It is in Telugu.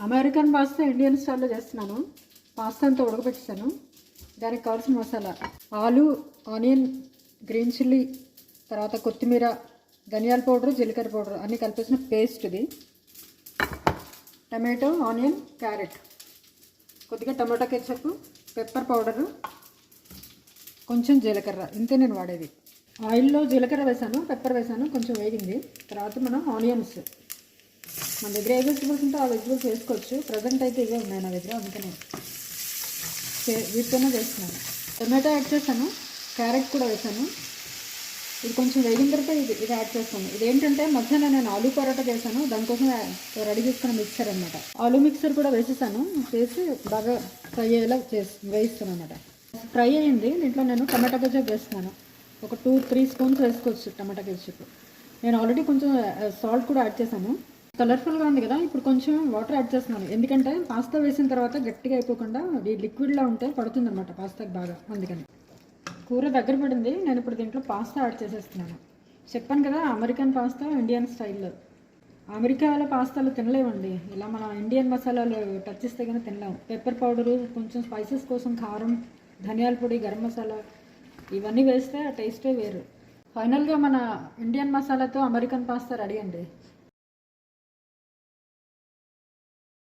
అమెరికన్ పాస్తా ఇండియన్ స్టైల్లో చేస్తున్నాను. పాస్తా అంతా ఉడకబెట్టాను దానికి కావాల్సిన మసాలా. ఆలు ఆనియన్ గ్రీన్ చిల్లీ తర్వాత కొత్తిమీర ధనియాల పౌడర్ జీలకర్ర పౌడర్ అన్నీ కలిపేసిన పేస్ట్ ఇది. Tomato onion carrot. కొద్దిగా టమాటా కెచ్చప్ పెప్పర్ పౌడరు కొంచెం జీలకర్ర. ఇంతే నేను వాడేది. ఆయిల్లో జీలకర్ర వేసాను పెప్పర్ వేసాను కొంచెం వేగింది. తర్వాత మనం ఆనియన్స్. మన దగ్గర ఏ వెజిటబుల్స్ ఉంటే ఆ వెజిటబుల్స్ వేసుకోవచ్చు. ప్రజెంట్ అయితే ఇవే ఉన్నాయి నా దగ్గర అందుకనే వీటితోనే వేస్తున్నాను టొమాటో యాడ్ చేశాను క్యారెట్ కూడా వేసాను ఇది కొంచెం వేగిన తర్వాత ఇది ఇది యాడ్ చేస్తాను. ఇదేంటంటే మధ్యాహ్నం నేను ఆలూ పరోటా చేశాను దానికోసం రెడీ చేసుకున్న మిక్సర్ అనమాట ఆలూ మిక్సర్ కూడా వేసేసాను వేసి బాగా ఫ్రై అయ్యేలా చేసి వేయిస్తాను అనమాట ఫ్రై అయ్యింది దీంట్లో నేను టమాటా కెచప్ వేస్తున్నాను. ఒక టూ త్రీ స్పూన్స్ వేసుకోవచ్చు టమాటా కెచప్. నేను ఆల్రెడీ కొంచెం సాల్ట్ కూడా యాడ్ చేశాను. కలర్ఫుల్గా ఉంది కదా ఇప్పుడు కొంచెం వాటర్ యాడ్ చేస్తున్నాను. ఎందుకంటే పాస్తా వేసిన తర్వాత గట్టిగా అయిపోకుండా అది లిక్విడ్లా ఉంటే పడుతుంది అనమాట పాస్తాకి బాగా అందుకని. కూర దగ్గర పడింది నేను ఇప్పుడు దీంట్లో పాస్తా యాడ్ చేసేస్తున్నాను. చెప్పాను కదా అమెరికన్ పాస్తా ఇండియన్ స్టైల్లో అమెరికాలో పాస్తాలు తినలేమండి ఇలా మన ఇండియన్ మసాలాలు టచ్ ఇస్తే కానీ తినలేము పెప్పర్ పౌడరు కొంచెం స్పైసెస్ కోసం కారం ధనియాల పొడి గరం మసాలా ఇవన్నీ వేస్తే ఆ టేస్టే వేరు. ఫైనల్గా మన ఇండియన్ మసాలాతో అమెరికన్ పాస్తా రెడీ అండి.